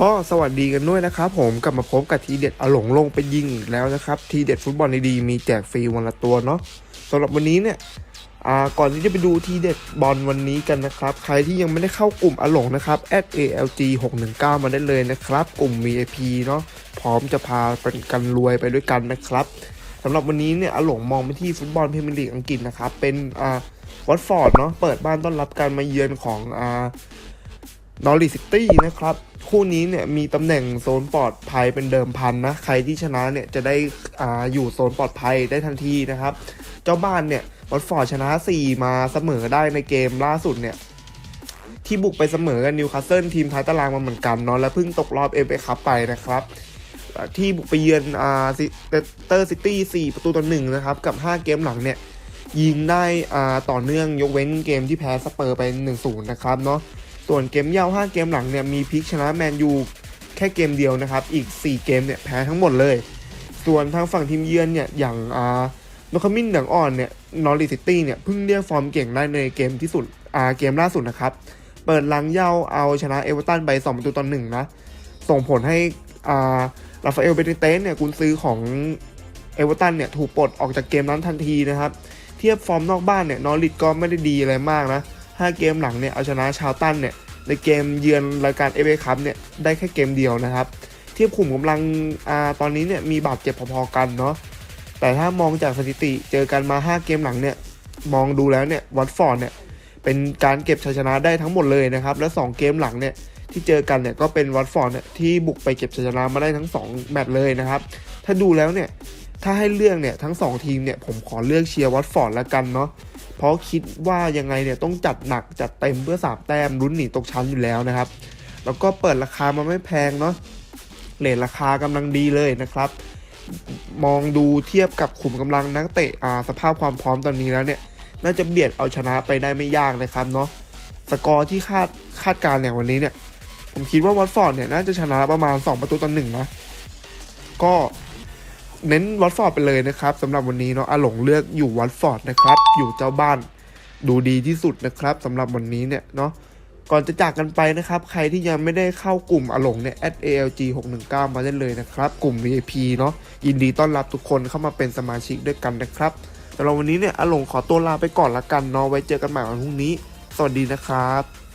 ก็สวัสดีกันด้วยนะครับผมกลับมาพบกับทีเด็ดอหลงลงไปยิงอีกแล้วนะครับทีเด็ดฟุตบอลดีๆมีแจกฟรีวันละตัวเนาะสำหรับวันนี้เนี่ยอ่าก่อนที่จะไปดูทีเด็ดบอลวันนี้กันนะครับ ใครที่ยังไม่ได้เข้ากลุ่มอหลงนะครับ @alg 619มาได้เลยนะครับ กลุ่ม VIP เนาะพร้อมจะพาเป็นกันรวยไปด้วยกันนะครับสำหรับวันนี้เนี่ยอหลงมองไปที่ฟุตบอลพรีเมียร์ลีกอังกฤษนะครับเป็นอ่าวัตฟอร์ดเนาะเปิดบ้านต้อนรับการมาเยือนของอ่า นอริซิตี้นะครับ คู่นี้เนี่ยมีตำแหน่งโซนปลอดภัยเป็นเดิมพันนะ ใครที่ชนะเนี่ยจะได้อ่าอยู่โซนปลอดภัยได้ทันทีนะครับ เจ้าบ้านเนี่ยวัตฟอร์ดชนะ 4 มาเสมอได้ในเกมล่าสุดเนี่ย ที่บุกไปเสมอกับนิวคาสเซิลทีมท้ายตารางมาเหมือนกันเนาะและเพิ่งตกรอบเอฟเอคัพไปนะครับ ที่บุกไปเยือนอ่าเตอร์ซิตี้4ประตูต่อหนึ่งนะครับ กับ 5 เกมหลังเนี่ยยิงได้อ่าต่อเนื่องยกเว้นเกมที่แพ้สเปอร์ไป1-0นะครับเนาะ ส่วนเกมเย่า5 เกมหลังเนี่ยมีพลิกชนะแมนยูแค่เกมเดียวนะครับ อีก 4 เกมเนี่ยแพ้ทั้งหมดเลย ส่วนทางฝั่งทีมเยือนเนี่ยอย่างอ่าโนคามินเหลืองอ่อนเนี่ยนอริซิตี้เนี่ยเพิ่งเรียกฟอร์มเก่งได้ในเกมที่สุดอ่าเกมล่าสุดนะครับ เปิดลังเย่าเอาชนะเอเวอร์ตันไป2ประตูต่อหนึ่งนะ ส่งผลให้อ่าราฟาเอลเบนิเตสเนี่ยกุนซื้อของเอเวอร์ตันเนี่ยถูกปลดออกจากเกมนั้นทันทีนะครับ เทียบฟอร์มนอกบ้านเนี่ยนอริดก็ไม่ได้ดีอะไรมากนะ 5 เกมหลังเนี่ยเอาชนะชาวตันเนี่ย ในเกมเยือนรายการเอเ a คัพเนี่ยได้แค่เกมเดียวนะครับ เทียบขุมกำลังอ่าตอนนี้เนี่ยมีบาดเจ็บพอๆกันเนาะแต่ถ้ามองจากสถิติเจอกันมา 5 เกมหลังเนี่ยมองดูแล้วเนี่ยวัตฟอร์ดเนี่ยเป็นการเก็บชัยชนะได้ทั้งหมดเลยนะครับ และ 2 เกมหลังเนี่ยที่เจอกันเนี่ยก็เป็นวัตฟอร์ดเนี่ยที่บุกไปเก็บชัยชนะมาได้ทั้ง 2 แมตช์เลยนะครับ ถ้าดูแล้วเนี่ยถ้าให้เลือกเนี่ยทั้ง 2 ทีมเนี่ยผมขอเลือกเชียร์วัตฟอร์ดแล้วกันเนาะ เพราะคิดว่ายังไงเนี่ยต้องจัดหนักจัดเต็มเพื่อสามแต้มลุ้นหนีตกชั้นอยู่แล้วนะครับ แล้วก็เปิดราคามาไม่แพงเนาะเลทราคากำลังดีเลยนะครับ มองดูเทียบกับขุมกำลังนักเตะอ่าสภาพความพร้อมตอนนี้แล้วเนี่ยน่าจะเบียดเอาชนะไปได้ไม่ยากนะครับเนาะสกอร์ที่คาดคาดการณ์อย่างวันนี้เนี่ย ผมคิดว่าวัตฟอร์ดเนี่ยน่าจะชนะประมาณ 2 ประตูต่อหนึ่งนะ ก็ เน้นวัตฟอร์ดไปเลยนะครับสำหรับวันนี้เนาะอาหลงเลือกอยู่วัตฟอร์ดนะครับ อยู่เจ้าบ้านดูดีที่สุดนะครับสำหรับวันนี้เนี่ยเนาะก่อนจะจากกันไปนะครับ ใครที่ยังไม่ได้เข้ากลุ่มอาหลงเนี่ย @alg 619มาได้เลยนะครับ กลุ่ม VIP เนาะยินดีต้อนรับทุกคนเข้ามาเป็นสมาชิกด้วยกันนะครับสำหรับวันนี้เนี่ยอาหลงขอตัวลาไปก่อนละกันเนาะไว้เจอกันใหม่วันพรุ่งนี้ สวัสดีนะครับ